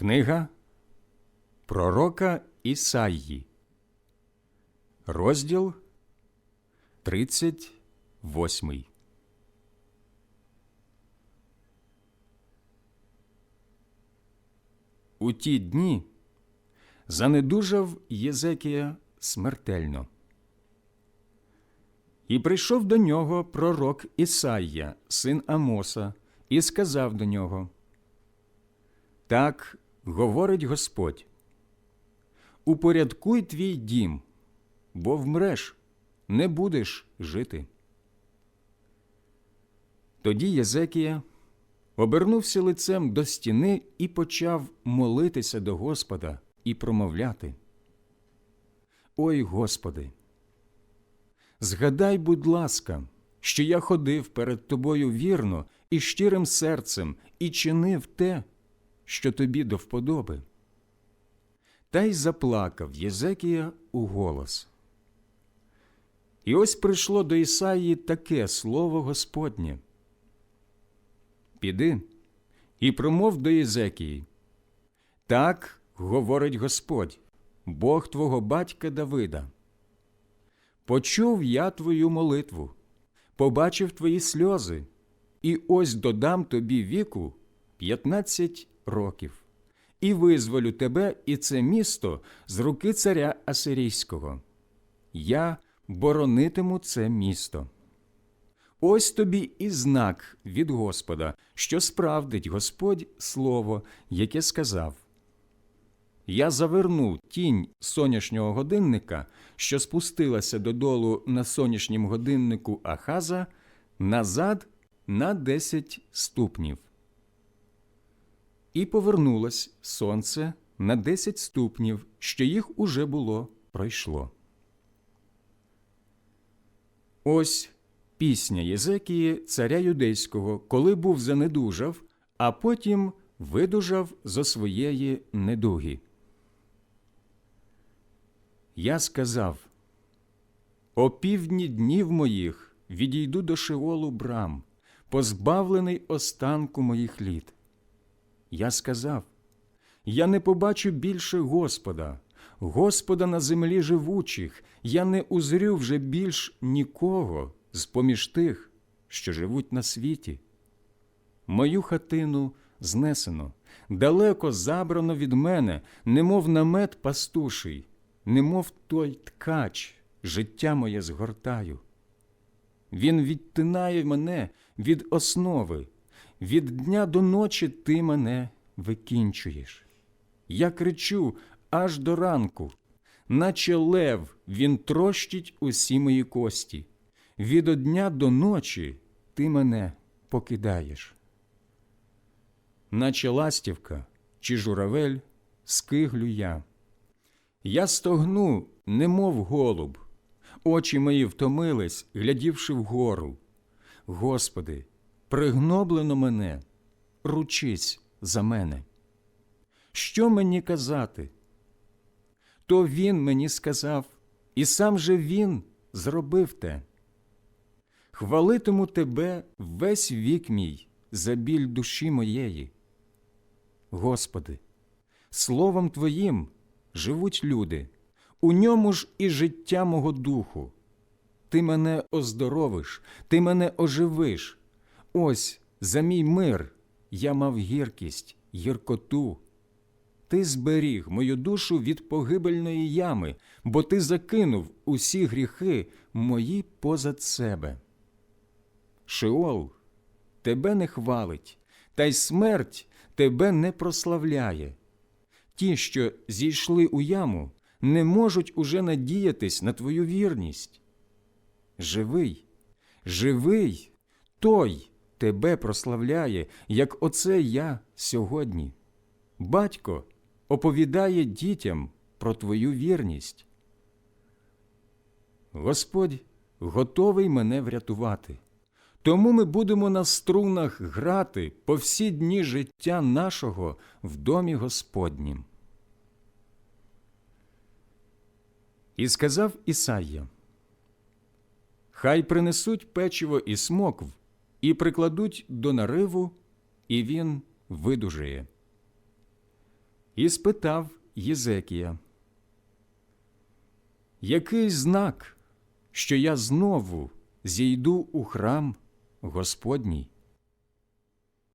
Книга Пророка Ісаї, розділ 38. У ті дні занедужав Єзекія смертельно. І прийшов до нього пророк Ісайя, син Амоса, і сказав до нього Так говорить Господь Упорядкуй твій дім, бо вмреш, не будеш жити. Тоді Єзекія обернувся лицем до стіни і почав молитися до Господа і промовляти. Ой Господи, згадай, будь ласка, що я ходив перед Тобою вірно і щирим серцем і чинив те, що тобі до вподоби. Та й заплакав Єзекія у голос. І ось прийшло до Ісаї таке слово Господнє. Піди і промов до Єзекії. Так говорить Господь, Бог твого батька Давида. Почув я твою молитву, побачив твої сльози, і ось додам тобі віку п'ятнадцять років, і визволю тебе і це місто з руки царя Асирійського. Я боронитиму це місто. Ось тобі і знак від Господа, що справдить Господь слово, яке сказав. Я заверну тінь сонячного годинника, що спустилася додолу на сонячнім годиннику Ахаза, назад на десять ступнів. І повернулось сонце на десять ступнів, що їх уже було пройшло. Ось пісня Єзекії, царя юдейського, коли був занедужав, а потім видужав зо своєї недуги. Я сказав О півдні днів моїх відійду до Шеолу брам, позбавлений останку моїх літ. Я сказав Я не побачу більше Господа, Господа на землі живучих, я не узрю вже більш нікого з поміж тих, що живуть на світі. Мою хатину знесено, далеко забрано від мене, немов намет пастуший, немов той ткач, життя моє згортаю. Він відтинає мене від основи, від дня до ночі ти мене викінчуєш. Я кричу аж до ранку, наче лев він трощить усі мої кості. Від одня до ночі ти мене покидаєш. Наче ластівка чи журавель скиглю я. Я стогну, немов голуб, очі мої втомились, глядівши вгору. Господи, пригноблено мене, ручись за мене. Що мені казати? То він мені сказав, і сам же він зробив те. Хвалитиму тебе весь вік мій за біль душі моєї. Господи, словом Твоїм живуть люди, у ньому ж і життя мого духу. Ти мене оздоровиш, ти мене оживиш. Ось за мій мир я мав гіркість, гіркоту. Ти зберіг мою душу від погибельної ями, бо ти закинув усі гріхи мої позад себе. Шеол тебе не хвалить, та й смерть тебе не прославляє. Ті, що зійшли у яму, не можуть уже надіятись на твою вірність. Живий, живий, той тебе прославляє, як оце я сьогодні. Батько оповідає дітям про твою вірність. Господь готовий мене врятувати. Тому ми будемо на струнах грати по всі дні життя нашого в домі Господнім. І сказав Ісайя, Хай принесуть печиво і смокв, і прикладуть до нариву, і він видужує. і спитав Єзекія, Який знак, що я знову зійду у храм Господній?